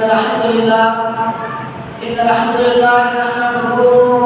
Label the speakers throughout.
Speaker 1: الحمد لله إن الحمد لله نحمده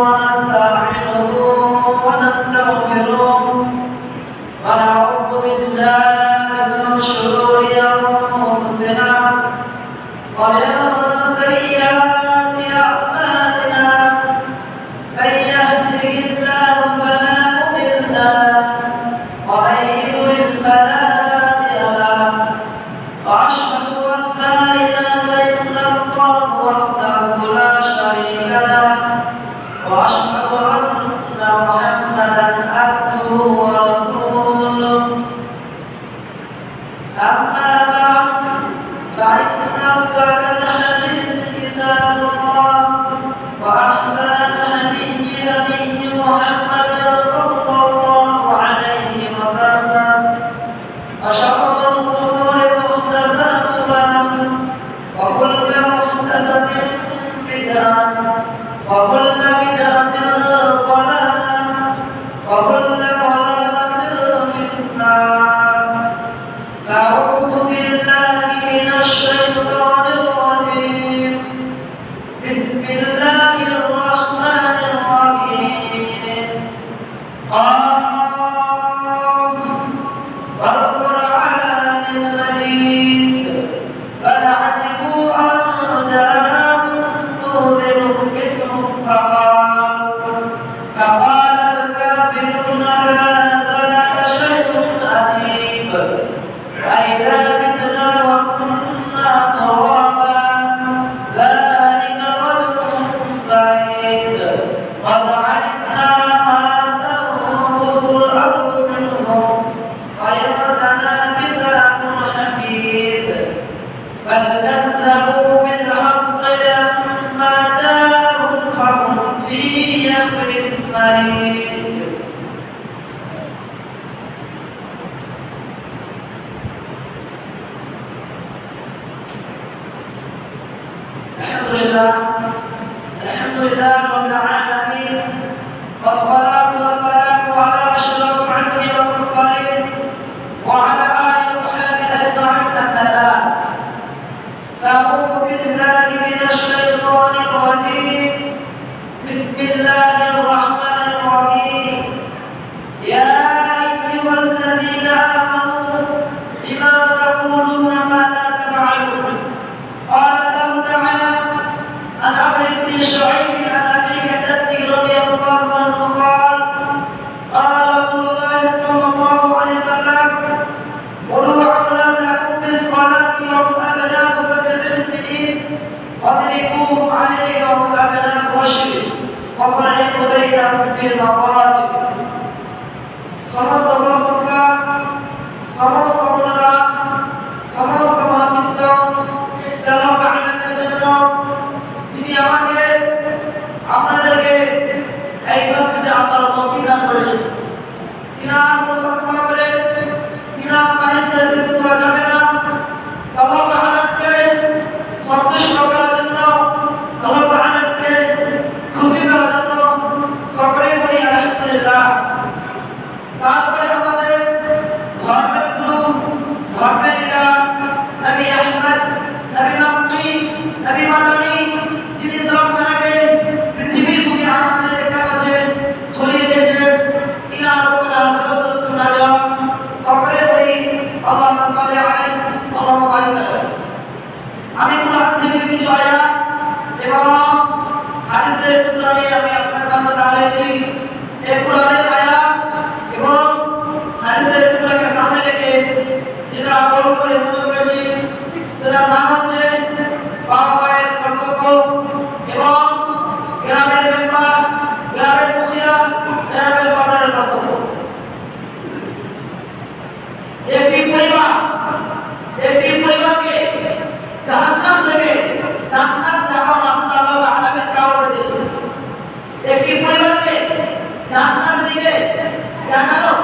Speaker 1: ganador.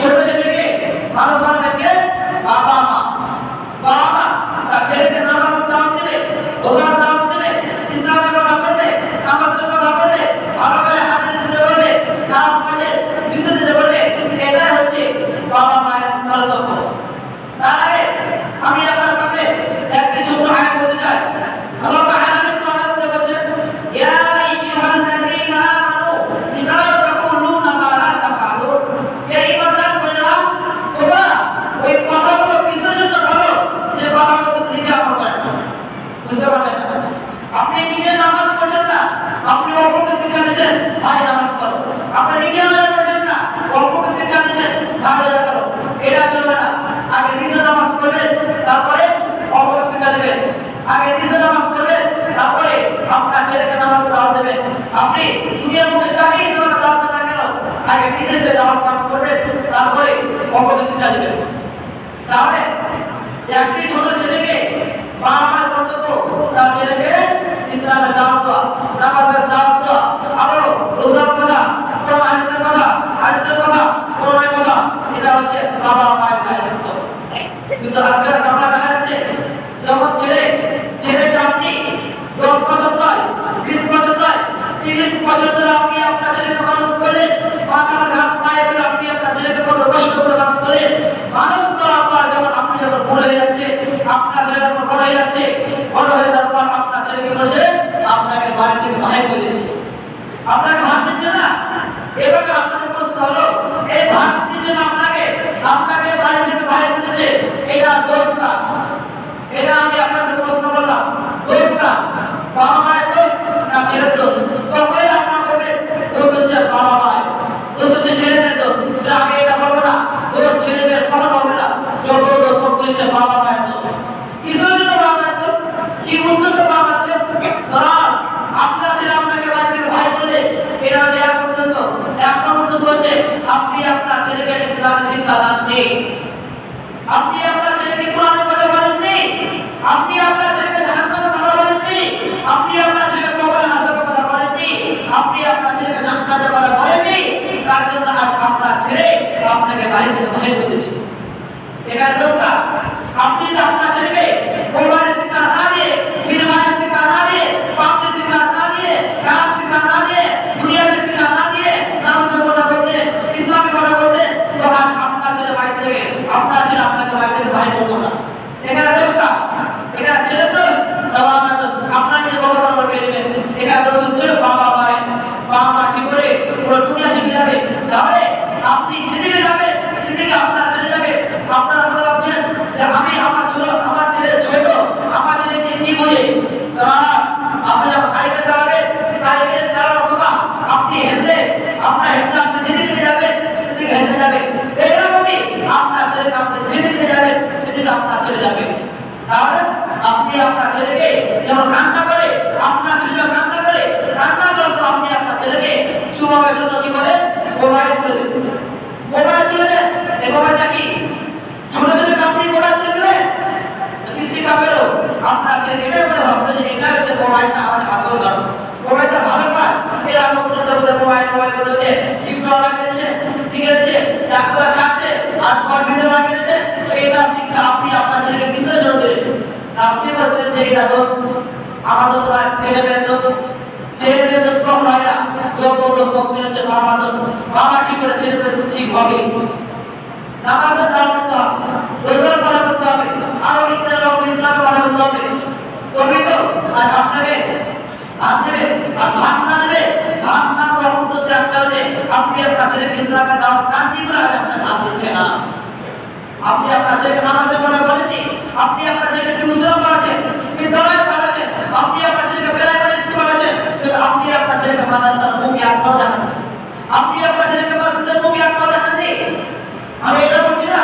Speaker 1: ছোট ছেলেকে মানুষ বানাবে কে বাবা মা বাবা মা তার ছেলেকে নামাজের দাওয়াত দেবে রোজার দাওয়াত দেবে ইসলামের কথা বলবে নামাজের কথা বলবে ভালো কাজে হাদিস দিতে বলবে খারাপ কাজে নিষেধ দিতে বলবে এটাই হচ্ছে বাবা মায়ের কর্তব্য তার আগে আমি আপনার সামনে একটি ছোট আয়াত বলতে চাই আল্লাহ তাআলা কোরআনে মধ্যে বলছেন ইয়া আইয়ুহাল্লাযীনা আমানু ইযা তাকুলুনা মা লা তাফআলুন হে ঈমানদার বলেরা তোমরা ওই কথাগুলো কিসের জন্য বলো যে কথাগুলো তুমি নিজে আমল করেন না। বুঝতে পারলেন আপনি নিজে নামাজ পড়ছেন না আপনি অপরকে শিক্ষা দিচ্ছেন ভাই নামাজ পড়ো আপনি নিজে রোজা করছেন না অপরকে শিক্ষা দিচ্ছেন ভাই রোজা করো এটা চলবে না আগে নিজে নামাজ পড়বেন তারপরে অপরকে শিক্ষা দেবেন আগে নিজে নামাজ পড়বেন তারপরে আপনার ছেলেকে নামাজ দাওয়াত দেবেন আপনি দুনিয়ার মধ্যে চাকরি হিসেবে দাওয়াত দেন না কেন আগে নিজে সে দাওয়াত পালন করবেন তারপরে শিক্ষা দেবেন তাহলে একটি ছোট ছেলেকে মা মার কর্তব্য, তার ছেলেকে ইসলামের দাওয়াত দেওয়া, নামাজের দাওয়াত দেওয়া আরও রোজার কথা, কোরআন কথা, হাদিসের কথা, কোরআনের কথা, এটা হচ্ছে বাবা মায়ের দায়িত্ব। কিন্তু আজকের আমরা দেখা যাচ্ছে যখন ছেলে ছেলেকে আপনি দশ বছর নয় বিশ বছর নয় তিরিশ বছর ধরে আপনি আপনার ছেলেকে মানুষ করলেন মাথার ঘাট পায়ে ধরে আপনি আপনার ছেলেকে কত কষ্ট করে মানুষ করলেন মানুষ করার পর যখন আপনি যখন বড় হয়ে যাচ্ছে আপনার ছেলে যখন বড় হয়ে যাচ্ছে বড় হয়ে যাওয়ার পর আপনার ছেলেকে করেছে আপনাকে বাড়ি থেকে বাহির করে দিয়েছে। আপনাকে ভাত দিচ্ছে না? এবার আপনাদের প্রশ্ন হলো, এই ভাত দিচ্ছে না আপনাকে? আপনাকে বাড়ি থেকে বাহির করে দিয়েছে? এটা দোষ না। এটা আমি আপনাদের প্রশ্ন করলাম। দোষ না। বাবা মায়ের দোষ না, ছেলের দোষ? সকলে আপনার বলবেন দোষ হচ্ছে বাবা মায়ের। দোষ হচ্ছে ছেলে মেয়ের দোষ। আমি এটা বলব না। দোষ ছেলে মেয়ের কখনো হবে না। যত দোষ হচ্ছে বাবা মায়ের দোষ। কিসের জন্য বাবা মায়ের দোষ কি উদ্দেশ্যে বাবা মায়ের দোষ সরাল আপনার ছেলে আপনাকে বাড়ি থেকে ভাই বলে এটা হচ্ছে এক উদ্দেশ্য এক নম্বর উদ্দেশ্য হচ্ছে আপনি আপনার ছেলেকে দান নেই। আপনি আপনার ছেলেকে কোরআনের কথা নেই। আপনি আপনার ছেলেকে জাহান্নামের কথা বলেননি আপনি আপনার ছেলেকে কবরের আযাবের কথা বলেননি আপনি আপনার ছেলেকে জান্নাতের কথা বলেননি তার জন্য আজ আপনার ছেলে আপনাকে বাড়ি থেকে বাহির করেছে এখানে দোস্তা, আপনি যে আপনার ছেলেকে কোরবানির শিক্ষা না দিয়ে বিনিময়ের শিক্ষা না দিয়ে পাপের শিক্ষা না দিয়ে খারাপ শিক্ষা না দিয়ে দুনিয়াবি শিক্ষা না দিয়ে নামাজের কথা বলতে ইসলামী কথা বলতে তো আজ আপনার ছেলে বাড়ি থেকে আপনার ছেলে আপনাকে বাড়ি থেকে বাইরে করতো না এখানে দোষটা এখানে ছেলের দোষ বাবা মার দোষ আপনার নিজের ব্যবস্থা করে বেরবেন এখানে দোষ হচ্ছে বাবা মায়ের বাবা মা ঠিক করে পুরো শিখে যাবে? তাহলে আপনি যেদিকে যাবেন, সেদিকে আপনার ছেলে যাবে। আপনারা মনে ভাবছেন যে আমি আমার ছোট, আমার ছেলে ছোট, আমার ছেলেকে কি বোঝে? আপনি যখন সাইকেল চালাবেন, সাইকেল চালানোর সময় আপনি হেঁটে, আপনার হেঁটে আপনি যেদিকে যাবেন, সেদিকে হেঁটে যাবেন সেইরকমই আপনার ছেলেকে আপনি যেদিকে যাবেন, সেদিকে আপনার ছেলে যাবে। তাহলে আপনি আপনার ছেলেকে যখন কান্না করে, আপনার ছেলে যখন কান্না করে, কান্না করার আপনি আপনার ছেলেকে চুমাবের জন্য কি করেন মোবাইল তুলে দেন মোবাইল তুলে দেন এই মোবাইলটা কি? ছোট ছেলেকে আপনি মোবাইল তুলে শিখাবেরও আপনার ছেলে এটা মনে ভাববে যে এটা হচ্ছে আমাদের আসল ধর্ম। ভালো কাজ। এর আগে পর্যন্ত মোবাইল মোবাইল করে শিখেছে ডাক্তার আর শর্ট ভিডিও এটা শিক্ষা আপনি আপনার ছেলেকে কিসের জন্য দিলেন আপনি বলছেন যে এটা দোষ। আমার দোষ নয় ছেলে মেয়ের দোষ ছেলে মেয়ের দোষ কখন হয় না যত দোষ সবই হচ্ছে বাবার দোষ বাবা ঠিক করে ছেলে মেয়ের ঠিক হবে। নামাজের করতে হবে করতে হবে করতে হবে। তো? আর ভাত না দেবে? ভাত না একটা হচ্ছে, আপনি আপনার ছেলেকে ইসলামের দাওয়াত না ভাত না। আপনি আপনার নামাজের আপনি আপনার বিদ্যালয়ে পড়াচ্ছেন আপনি আপনার ছেলেকে প্রাইমারি আপনি আপনার ছেলেকে মাদ্রাসার মুখে আপনি আপনার ছেলেকে মসজিদের মুখে একবার দেখাননি আমি এটা বলছি না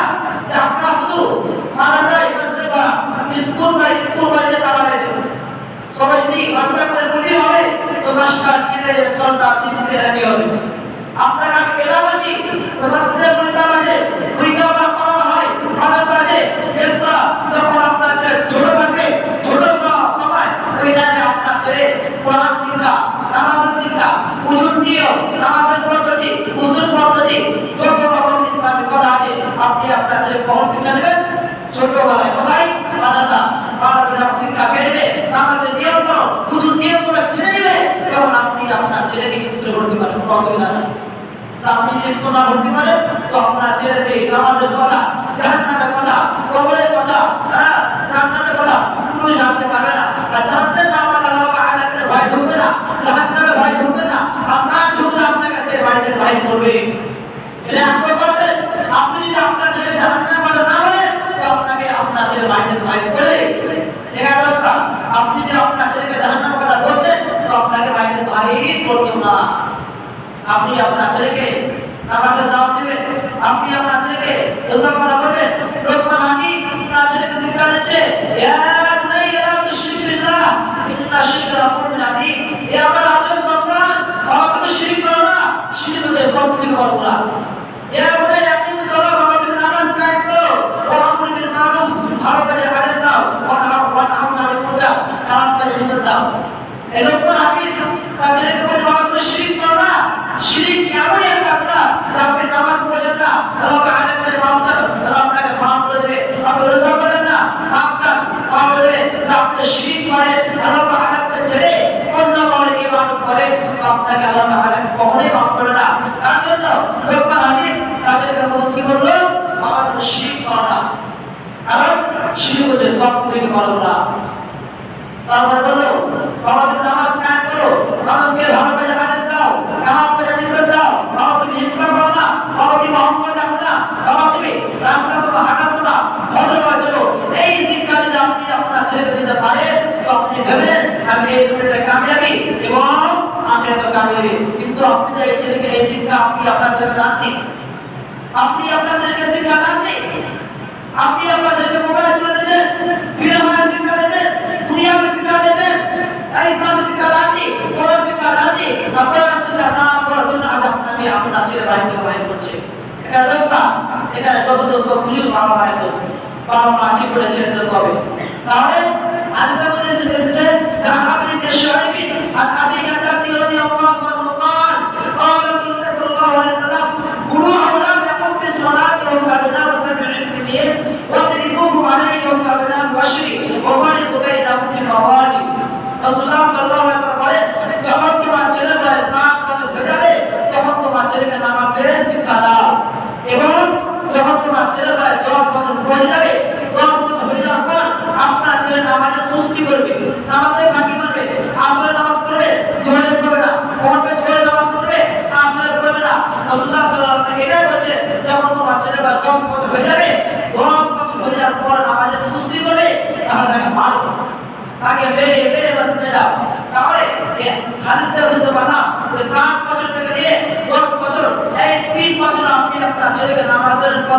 Speaker 1: যে আপনারা শুধু মাদ্রাসায় মসজিদে বা স্কুল বা স্কুল কলেজে তারা দেবেন। সবাই যদি মাদ্রাসা করে পড়লে হবে, তো মাস্টার, এমএলএ সরকার পিসিতে রাখি হবে। আপনাকে আমি এটা বলছি যে মসজিদে পরিষ্কার আছে পরিকল্পনা করানো হয়, মাদ্রাসা আছে রেস্তোরাঁ যখন আপনার ছেলে ছোট থাকবে ছোট স- সময় ওই টাইমে আপনার ছেলে কোরআন শিক্ষা নামাজের শিক্ষা উজুর নিয়ম নামাজের পদ্ধতি উজুর পদ্ধতি যত রকম ইসলাম কখন শিক্ষা দেবেন ছোটবেলায় কোথায় মাদ্রাসা মাদ্রাসা যখন শিক্ষা পেরবে নামাজের নিয়ম করো হুজুর নিয়ম করে ছেড়ে দিবে তখন আপনি আপনার ছেলেকে স্কুলে ভর্তি করেন কোনো অসুবিধা নেই তা আপনি যে স্কুল না ভর্তি করেন তো আপনার ছেলে সেই নামাজের কথা, জাহান্নামের কথা, কবরের কথা হ্যাঁ জান্নাতের কথা পুরো জানতে পারবে না। আর জানতে না পারলে আল্লাহ পাহাড়ের ভয় ঢুকবে না জাহান্নামে ভয় ঢুকবে না। আল্লাহ ঢুকলে আপনাকে সে বাড়িতে ভয় করবে। এটা একশো পার্সেন্ট আপনি যদি আপনার ছেলে জাহান্নামের কথা না বলেন তো আপনাকে আপনার ছেলে বাড়িতে ভয় করবে। দোস্তা আপনি যদি আপনার ছেলেকে জাহান্নামের কথা বলতেন, তো আপনাকে বাড়িতে ভয় করতো না। আপনি আপনার ছেলেকে নামাজের দাওয়াত দিবেন। আপনি আপনার ছেলেকে রোজার কথা বলবেন লোকমান হাকিম তার ছেলেকে শিক্ষা দিচ্ছে। আমার করো নামাজ করো। আমরু খারাপ কাজের নিষেধ দাও। এই লোকমান তার বাবা, তুমি শিরক করো না। শিরিক এমন না বলল? বাবা তারপরে বলল বাবা নামাজ কায়েম করো মানুষকে ভালো রাস্তা চলো হাঁটা চলো ভদ্রভাবে চলো। এই যদি আপনি আপনার ছেলেকে দিতে পারেন তো আপনি ভেবেন আমি এই দুনিয়াতে কামিয়াবি এবং আখিরাতে কামিয়াবি। কিন্তু আপনি তো এই ছেলেকে, এই শিক্ষা আপনি আপনার ছেলেকে দাননি। আপনি আপনার ছেলেকে শিক্ষা দাননি। আপনি আপনার ছেলেকে মোবাইল তুলে দিয়েছেন ফিরে হয়ে শিক্ষা দিয়েছেন দুনিয়াকে শিক্ষা দিয়েছেন ইসলাম শিক্ষা দাননি, কোরআন শিক্ষা দাননি আপনার শিক্ষা না করার জন্য আজ আপনাকে আপনার ছেলে বাড়ি বাইর করছে। এখানে দোস্তা এখানে যত দোষ সব বুঝুন বাবা মায়ের দোষ বাবা মা ঠিক করে ছেলে দোষ হবে তাহলে আজ আমাদের এসেছে যারা আপনি দেশারিবি আর আবি গাদাতি রাদিয়াল্লাহু আনহু قال قال رسول الله صلى الله عليه وسلم قولوا أولادكم بالصلاة وهم أبناء سبع سنين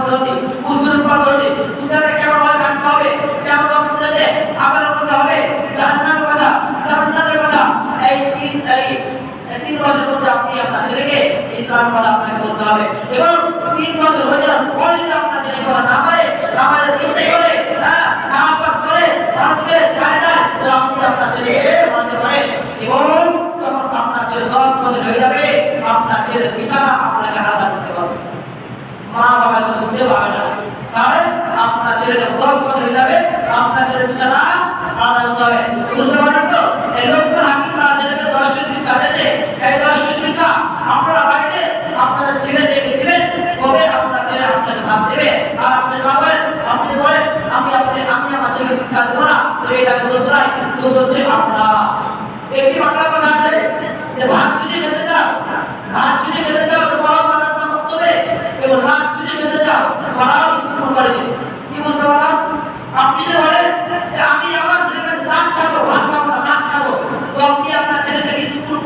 Speaker 1: পদ্ধতি, উসুল পদ্ধতি দুটাতে কেমন ভাবে থাকতে হবে, কেমন আপনাকে আচরণ করতে হবে, জান্নাতের কথা জান্নাতের কথা। এই তিন এই তিন বছর মধ্যে আপনি আপনার ছেলেকে ইসলামের কথা আপনাকে বলতে হবে। এবং তিন বছর হয়ে যাওয়ার পরে যদি আপনার ছেলে কথা না পারে নামাজের সৃষ্টি করে হ্যাঁ নামাজ পাঠ করে মানুষকে গাড়ি দেয় তো আপনি আপনার ছেলেকে মানতে পারেন। এবং যখন আপনার ছেলে দশ বছর হয়ে যাবে, আপনার ছেলের বিছানা আপনাকে আলাদা করতে পারবে মা বাবা শুনতে পাবে না, তাহলে আপনার ছেলেকে হয়ে যাবে, আপনার ছেলের বিছানা আলাদা হবে। বুঝতে পারেন তো? এই লোকটা হাকিম তার ছেলেকে দশটি শিক্ষা দিয়েছে। এই দশটি শিক্ষা আপনারা বাড়িতে আপনাদের ছেলেদেরকে দিবেন তবে আপনার ছেলে আপনাকে ভাত দেবে? আর আপনি না বলেন আপনি বলেন, আমি আপনি আমি আমার ছেলেকে শিক্ষা দেবো না। তো এটা দোষ নাই, দোষ হচ্ছে আপনার। একটি বাংলা কথা আছে যে ভাত যদি খেতে চাও ভাত যদি খেতে চাও তো বড় মানুষ করতে হবে এবং ভাত যদি খেতে চাও বড় স্কুল করেছে কি বুঝতে পারলাম আপনি যে বলেন যে আমি আমার ছেলেকে ভাত খাব ভাত খাব না ভাত খাব তো আপনি আপনার ছেলেকে স্কুল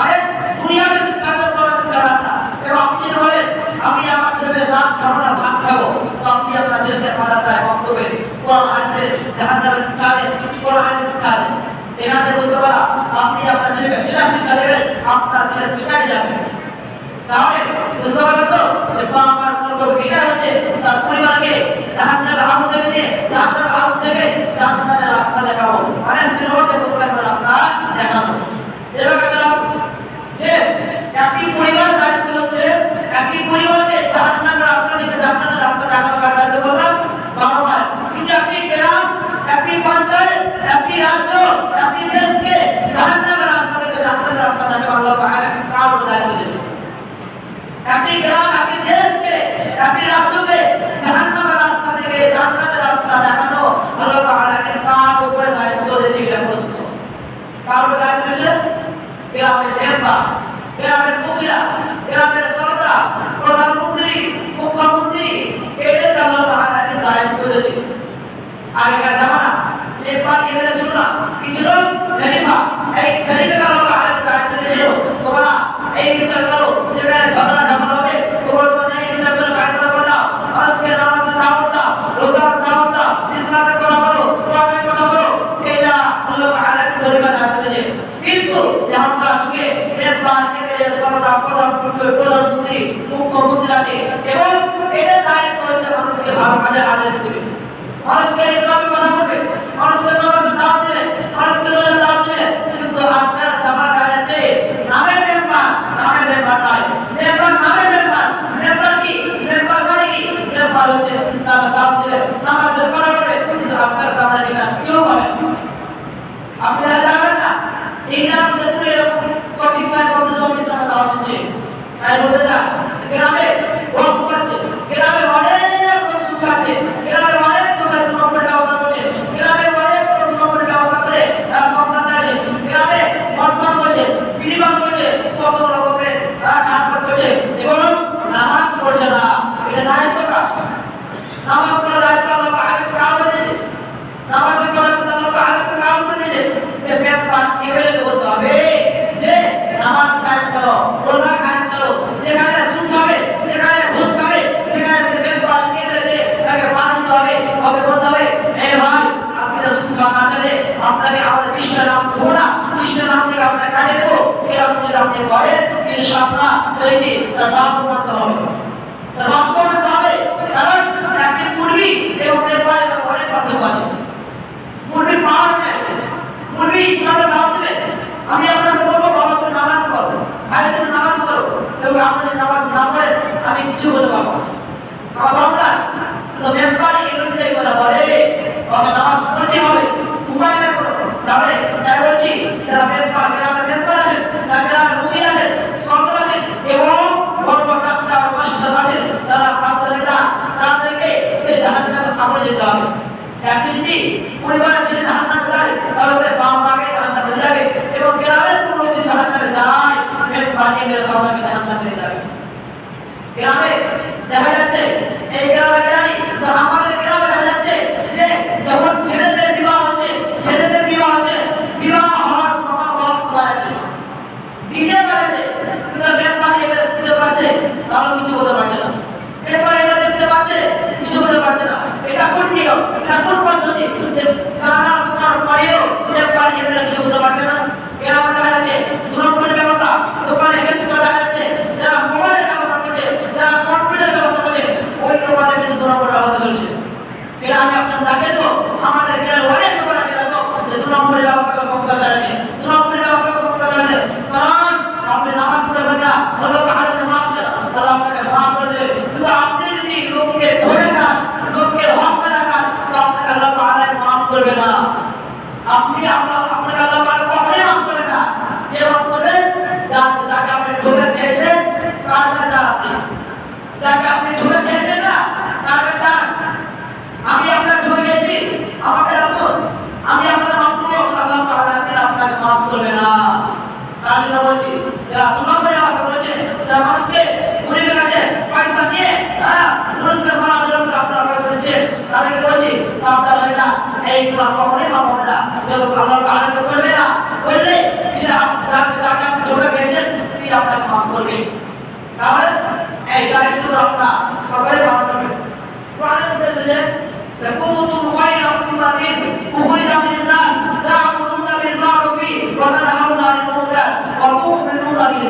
Speaker 1: আরে দুনিয়া में শিক্ষা তো করা শিক্ষা না এবং আপনি যে বলেন, আমি আমার ছেলেকে ভাত খাব ভাত খাব। তো আপনি আপনার ছেলেকে মাদ্রাসায় বক্তব্যে কোরআন হাদিসে জাহান্নামে শিক্ষা দেন? কোরআন হাদিস শিক্ষা দেন? এখানে বুঝতে পারা, আপনি আপনার ছেলেকে যেটা শিক্ষা দেবেন, আপনার ছেলে সেটাই যাবে তাহলে বুঝতে পারলেন তো যে মার কর্তব্য এটা হচ্ছে তার পরিবারকে জাহান্নামের আগুন থেকে নিয়ে জাহান্নামের আগুন থেকে জান্নাতের রাস্তা দেখাবো। মানে সিনেমাতে বুঝতে পারবেন রাস্তা দেখাবো। এবার যে একটি পরিবার দায়িত্ব হচ্ছে একটি পরিবারকে জাহান্নামের রাস্তা থেকে জান্নাতের রাস্তা দেখানো কার দায়িত্ব বললাম বাবা কিন্তু একটি গ্রাম একটি পঞ্চায়েত একটি রাজ্য একটি দেশকে জাহান্নামের রাস্তা থেকে জান্নাতের রাস্তা দেখানো আল্লাহ কার দায়িত্ব দিয়েছে? একটি গ্রাম একটি দেশকে একটি রাজ্যকে জাহান্নামের রাস্তা থেকে জান্নাতের রাস্তা দেখানো ভালো আল্লাহ কার মেম্বার গ্রামের মুখিয়া গ্রামের সরদার প্রধানমন্ত্রী, মুখ্যমন্ত্রী, এদের জন্য তাআলাকে দায়িত্ব করেছে। আগেকার জামানা এরপর এমএলএ ছিল না এই বিচার করো, যেখানে ঝামেলা হবে তোমরা তোমরা এই বিচার করে ফয়সালা করে দাও আজকে নামাজের দাওয়াত দাও রোজার দাওয়াত দাও ইসলামের কথা বলো কোরআনের কথা বলো এটা আল্লাহ তাআলা খলিফা দায়িত্ব দিয়েছে কিন্তু এখনকার যুগে এরপর এমএলএ সরদার প্রধানমন্ত্রী প্রধানমন্ত্রী মুখ্যমন্ত্রী আছে এবং এদের দায়িত্ব হচ্ছে মানুষকে ভালো কাজের আদেশ দিবে মানুষকে ইসলামের কথা বলবে মানুষকে নামাজের দাওয়াত মানুষকে রোজার নামের কি? মেম্বার মানে কি? মেম্বার হচ্ছে ইসলামের দাওয়াত কেউ বলে না। আপনি দেখা যাবেন না? পুরো এরকম সঠিকভাবে ইসলামের দাওয়াত দিচ্ছে। তাই বলতে পাচ্ছে গ্রামে অনেক ওষুধ খাচ্ছে গ্রামে অনেক দোকানে দোকানের ব্যবস্থা করছে গ্রামে অনেক বড় দোকানের ব্যবস্থা করে তারা সংসার চালাচ্ছে গ্রামে মটমান করছে বিনিময় করছে কত রকমের তারা কাজ করছে এবং নামাজ পড়ছে না এটা দায়িত্ব কার নামাজ পড়ার দায়িত্ব আল্লাহ পাহাড়ে কারণ দিয়েছে নামাজ পড়ার কথা আল্লাহ পাহাড়ে কারণ দিয়েছে সে ব্যাপার এবারে বলতে হবে যে নামাজ কায়েম করো রোজা কায়েম করো যেখানে সুদ খাবে যেখানে ঘুষ খাবে সেখানে সে ব্যাপার এবারে যে তাকে পালন হবে হবে বলতে হবে এ ভাই আপনি তো সুদ খাওয়া না চলে আপনাকে আমাদের কৃষ্ণের নাম দেবো না কৃষ্ণের নাম থেকে আপনাকে কাটিয়ে দেবো ইনশাআল্লাহ সেইটি তার নাম মানতে হবে। তার বাক্য মানতে হবে কারণ মুরগি এবং ব্যাপারে অনেক পার্থক্য আছে। পাওয়ার নেই। ইসলামের দেবে। আমি আপনাকে বলব, বাবা, তুমি নামাজ পড়ো ভাই তুমি নামাজ পড়ো এবং নামাজ না পড়েন আমি কিছু বলতে পারব আমার ব্যাপারে যদি এই কথা বলে নামাজ পড়তে হবে উপায় না করো তাহলে তাই বলছি, যারা মেম্বার গ্রামের আছেন যারা গ্রামের মুখী আছেন সরকার আছেন এবং বড় বড় ডাক্তার মাস্টার সাবধানে যান তাদেরকে সেই জাহান্নামে আমলে যেতে হবে। একটি যদি পরিবারের ছেলে জাহান্নামে যায়, তাহলে সে বাম ভাগে জাহান্নামে যাবে এবং গ্রামের কোনো যদি জাহান্নামে যায় মেম্বার এমএলএ সবাইকে জাহান্নামে যাবে। গ্রামে দেখা যাচ্ছে, এই গ্রামে জানি আমাদের গ্রামে দেখা যাচ্ছে যে যখন ছেলেদের বিবাহ হচ্ছে, ছেলেদের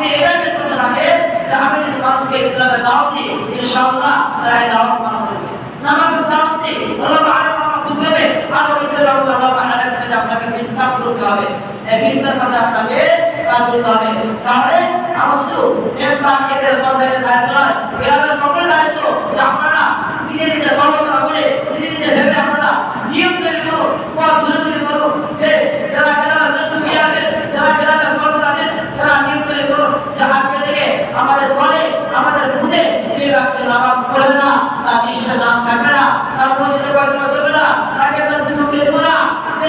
Speaker 1: আপনি এটা বিশ্বাস যে আমি যদি মানুষকে ইসলামের দাওয়াত দিই, ইনশাআল্লাহ তারা দাওয়াত পালন করবে। নামাজের দাওয়াত দিই, আল্লাহ তাআলা আমাকে খুশি হবে আরও ইত্তেবা আল্লাহ তাআলার কাছে আপনাকে বিশ্বাস করতে হবে। এই বিশ্বাস সাথে আপনাকে কাজ করতে হবে। তাহলে আমরা শুধু মেম্বার এদের সরকারের দায়িত্ব নয়, গ্রামের সকল দায়িত্ব যে আপনারা নিজে নিজে গবেষণা করে, নিজে নিজে যে আজকে আমাদের দলে আমাদের বুথে যে ব্যক্তি নামাজ পড়বে না, তার বিশেষ নাম থাকবে না। তার মসজিদের পয়সা চলবে না তাকে মসজিদ ঢুকিয়ে দেবো না সে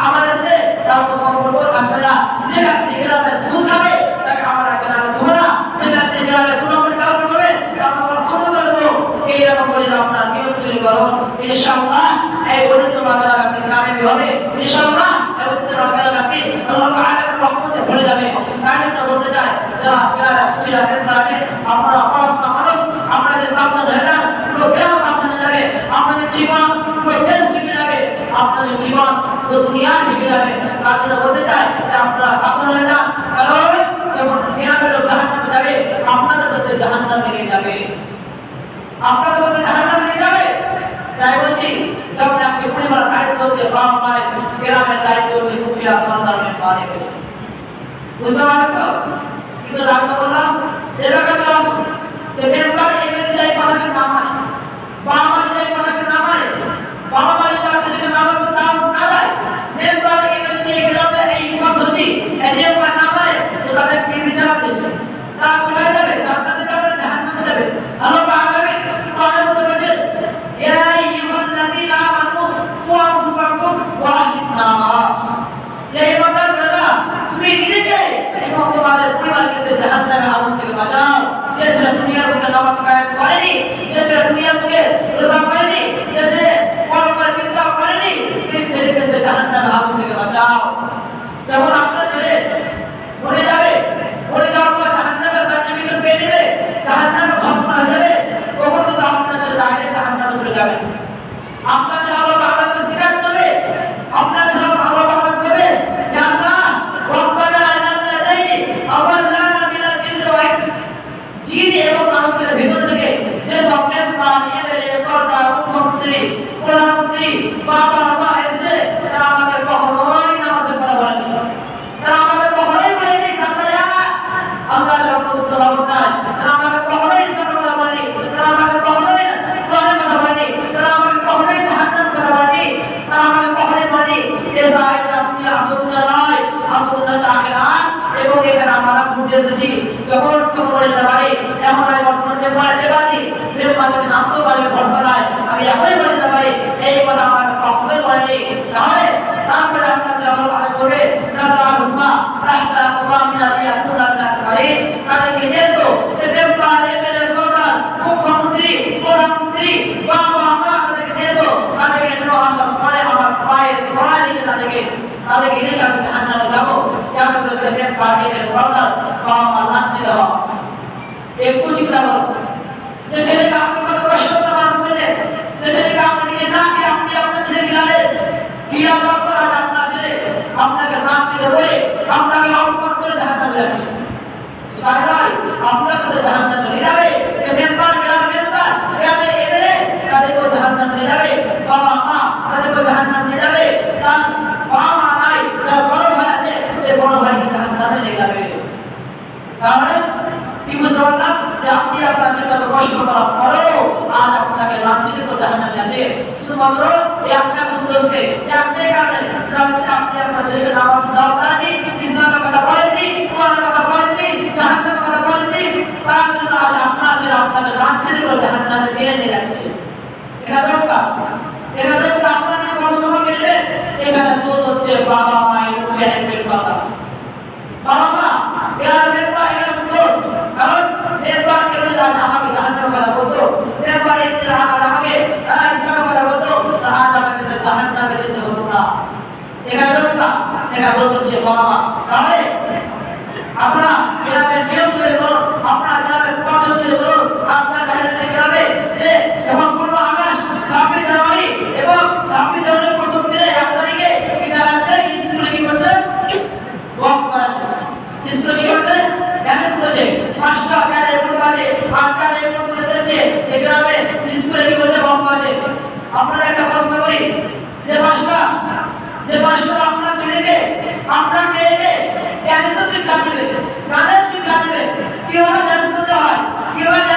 Speaker 1: আমাদের সাথে তার কোনো সম্পর্ক থাকবে না যে ব্যক্তি গ্রামে সুদ খাবে তাকে আমরা গ্রামে দেবো না যে ব্যক্তি গ্রামে দু নম্বরের ব্যবস্থা করবে তাকে আমরা বন্ধ করে দেবো এইরকম করে আমরা নিয়ম তৈরি করো ইনশাআল্লাহ এই পবিত্র বাংলা ব্যক্তি কামিয়াবি হবে ইনশাআল্লাহ এই পবিত্র বাংলা ব্যক্তি আল্লাহ তাআলার রহমতে ভরে যাবে তাই আমরা বলতে চাই যারা গ্রামে মহিলা মেম্বার আছে আমরা পড়াশোনা মানুষ আমরা যে সাবধান হয়ে যান পুরো গ্রাম সাবধান হয়ে যাবে আপনাদের জীবন পুরো দেশ শিখে যাবে আপনাদের জীবন পুরো দুনিয়া শিখে যাবে তার জন্য বলতে চাই যে আপনারা সাবধান যান কারণ যখন গ্রামের জাহান্নামে যাবে আপনাদের কাছে জাহান্নামে নিয়ে যাবে আপনাদের কাছে জাহান্নামে নিয়ে যাবে তাই বলছি যেমন আপনি পরিবার দায়িত্ব হচ্ছে বাপ মায়ের গ্রামের দায়িত্ব হচ্ছে মুখিয়া সন্তান মেম্বার এগুলো বুঝতে পারলেন তো কিছু রাজ্য বললাম এবার কাছে আসুন মেম্বার এমএলএ যাই কথাকে না মানে বাবা মা যাই কথাকে না মানে বাবা মা যদি তার ছেলেকে নামাজ দাও না দেয় মেম্বার এমএলএ যাই গ্রামে এই পদ্ধতি এই নিয়ম না মানে তো তাদের কি বিচার আছে তারা কোথায় যাবে জান্নাতে যাবে না জাহান্নামে যাবে আল্লাহ পাক যাবে কোরআনের মধ্যে বলেছেন ইয়া আইয়ুহাল্লাযীনা আমানু কু আনফুসাকুম ওয়া আহলিকুম নারা এই ইমানদার বেটা তুমি নিজেকে এবং তোমাদের পরিবারকে সে জাহান্নামের আগুন থেকে বাঁচাও যে ছেলে দুনিয়ার বুকে নামাজ কায়েম করেনি যে ছেলে দুনিয়ার বুকে রোজা করেনি যে ছেলে বড় করে চিন্তা করেনি সেই ছেলেকে সে জাহান্নামের আগুন থেকে বাঁচাও যখন আপনার ছেলে মরে যাবে মরে যাওয়ার পর জাহান্নামের সার্টিফিকেট পেয়ে নেবে জাহান্নামে ঘোষণা হয়ে যাবে তখন কিন্তু আপনার ছেলে ডাইরেক্ট জাহান্নামে চলে যাবে আপনার ছেলে আল্লাহ তাআলাকে স্বীকার করবে আপনার ছেলে আল্লাহ তাআলা করবে ইয়া আল্লাহ রব্বানা আনাল্লাযীনি আদাল্লানা মিনাল জিন্নি ওয়াল ইনস জিন এবং মানুষের ভেতর থেকে যে সব মেম্বার এমএলএ সরকার মুখ্যমন্ত্রী প্রধানমন্ত্রী বাবা মা এসেছে তারা আমাকে কখনোই নামাজের কথা বলেনি তারা আমাকে কখনোই বলেনি জান্নাত আল্লাহ যখন সত্য অবদান তারা আমাকে কখনোই ইসলামের কথা বলেনি তারা আমাকে কখনোই কোরআনের কথা বলেনি তারা আমাকে কখনোই জাহান্নামের কথা বলেনি তারা আমাকে কখনোই বলেনি এ ভাই আপনি আসুদুল্লাহ নয় আসুদুল্লাহ আখিরাত এবং এখানে আমরা ঘুরতে এসেছি যখন যখন বলে যেতে পারি এখন আমি বর্তমান মেম্বার চেপে আছি মেম্বার থেকে নামতেও পারি ভরসা নাই আমি এখনই বলে যেতে পারি এই কথা আমাকে কখনোই বলেনি তাহলে তারপরে আপনার ছেলে আমার ভাবে করবে রাজা হুমা রাস্তা কুমা মিনা দিয়া কুলা মিনা সারি তাদেরকে নিয়ে এসো সে মেম্বার এমএলএ সরকার মুখ্যমন্ত্রী প্রধানমন্ত্রী বাবা মা তাদেরকে নিয়ে এসো তাদেরকে যেন আসার পরে আমার পায়ের গড়ায় রেখে তাদেরকে তাদেরকে নিয়ে আমি জাহান্নামে যাব যাতে করে সে মেম্বার এমএলএ সরকার বাবা মা লাঞ্ছিত হওয়া একটু চিন্তা করো যে ছেলেকে আপনি কত কষ্ট করে মানুষ করলেন যে ছেলেকে আপনি নিজে না খেয়ে আপনি আপনার ছেলে গিলালেন ক্রীড়া করার পর আজ আপনার ছেলে আপনাকে নাম চিনে বলে আপনাকে অপমান করে জাহান যাচ্ছে তাই নয়, আপনার কাছে জাহান নামে নিয়ে যাবে যে মেম্বার গ্রাম মেম্বার গ্রামে এমএলএ তাদেরকেও জাহান নামে নিয়ে যাবে। বাবা মা, তাদেরকেও জাহান নামে নিয়ে যাবে। তার বাবা মা নাই, যার বড় ভাই আছে, সে বড় ভাইকে জাহান নামে নিয়ে যাবে। তাহলে কি বুঝতে পারলাম যে আপনি আপনার এত কষ্ট করার পরেও আজ আপনাকে লাঞ্ছিত জাহান্নামে আছে? শুধুমাত্র এই আপনার উদ্দেশ্যে এই কারণে হচ্ছে আপনি আপনার ছেলেকে নামাজ দেওয়া তারনি ইসলামের কথা বলেননি, কোরআনের কথা বলেননি, জাহান্নামের কথা বলেননি, তার জন্য আজ আপনার ছেলে আপনাকে লাঞ্ছিত করে জাহান্নামে টেনে নিয়ে যাচ্ছে? এটা দোষটা এটা দোষটা আপনার নিয়ে বড় সময় মিলবে? এখানে দোষ হচ্ছে বাবা, মায়ের একটি কথা বাবা, মা, এরা মেম্বার এরা সুন্দর। কারণ মেম্বার কেউ জাহান্নামের কথা বলতো মেম্বার এমনি আজ নামে যেতে হতো না? এটা দোষ এটা দোষ হচ্ছে বাবা তাহলে আপনারা গ্রামের নিয়ম তৈরি করুন আপনারা গ্রামের পদ্ধতি তৈরি করুন আপনারা দেখা যাচ্ছে গ্রামে যে যখন পনেরো আগস্ট ছাব্বিশ জানুয়ারি এবং ছাব্বিশ জানুয়ারি প্রথম দিনে এক তারিখে কি দেখা যাচ্ছে স্কুলে কি করছে বক্স করেছে স্কুলে কি করছে ম্যানেজ করেছে পাঁচটা গ্রামে স্কুলে কি বসে বস আছে আপনারা একটা প্রশ্ন করি যে মাস্টার যে মাস্টার আপনার ছেলেকে আপনার মেয়েকে ড্যান্স শিক্ষা দিবে গানের শিক্ষা দিবে কীভাবে ড্যান্স করতে হয় কীভাবে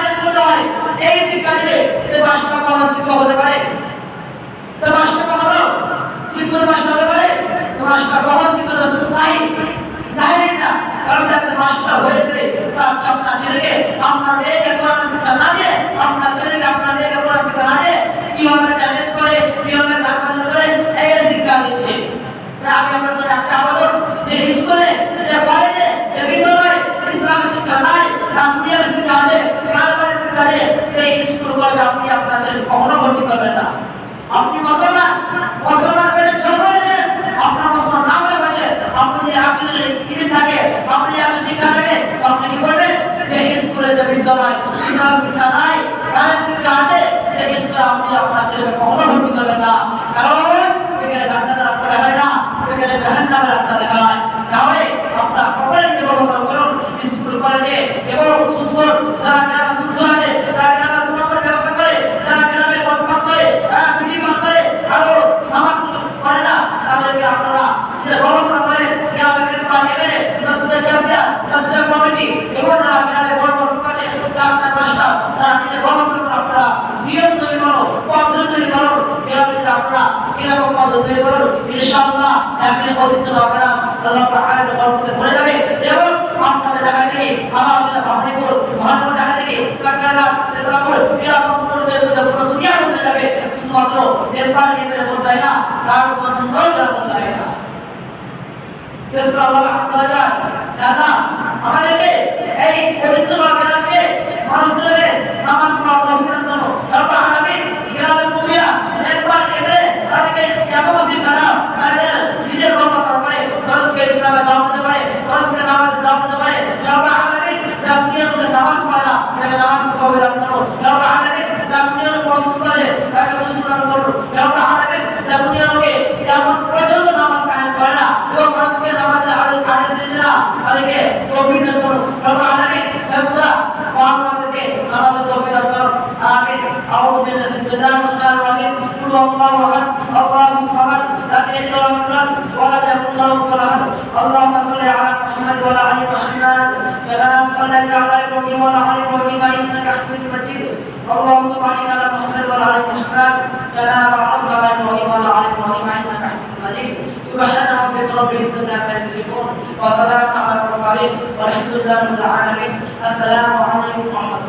Speaker 1: তার ছেলেকে আপনার মেয়েকে কোরআন শিক্ষা না কীভাবে ড্যান্স করে, কীভাবে বাজনা করে, এই শিক্ষা দিচ্ছে। আমি আপনাদের একটা আবেদন, যে স্কুলে, যে শিক্ষা নাই, না দুনিয়ার আছে সেই স্কুল আপনি আপনার কখনো ভর্তি করবেন না। আপনি মুসলমান মুসলমান পেটে জন্ম নিয়েছেন আপনার মুসলমান নাম হয়ে গেছে, আপনি আপনি ইলিম থাকে, আপনি যদি আপনার শিক্ষা থাকে আপনি কি করবেন? যে স্কুলে যে বিদ্যালয় শিক্ষা নাই, কার শিক্ষা আছে? সেই স্কুলে আপনি আপনার ছেলেকে কখনো ভর্তি করবেন না। কারণ সেখানে জান্নাতের রাস্তা দেখায় না, সেখানে জাহান্নামের রাস্তা দেখায়। তাহলে ربك رب العزه عما يصفون وسلام على المرسلين والحمد لله رب العالمين السلام عليكم ورحمه الله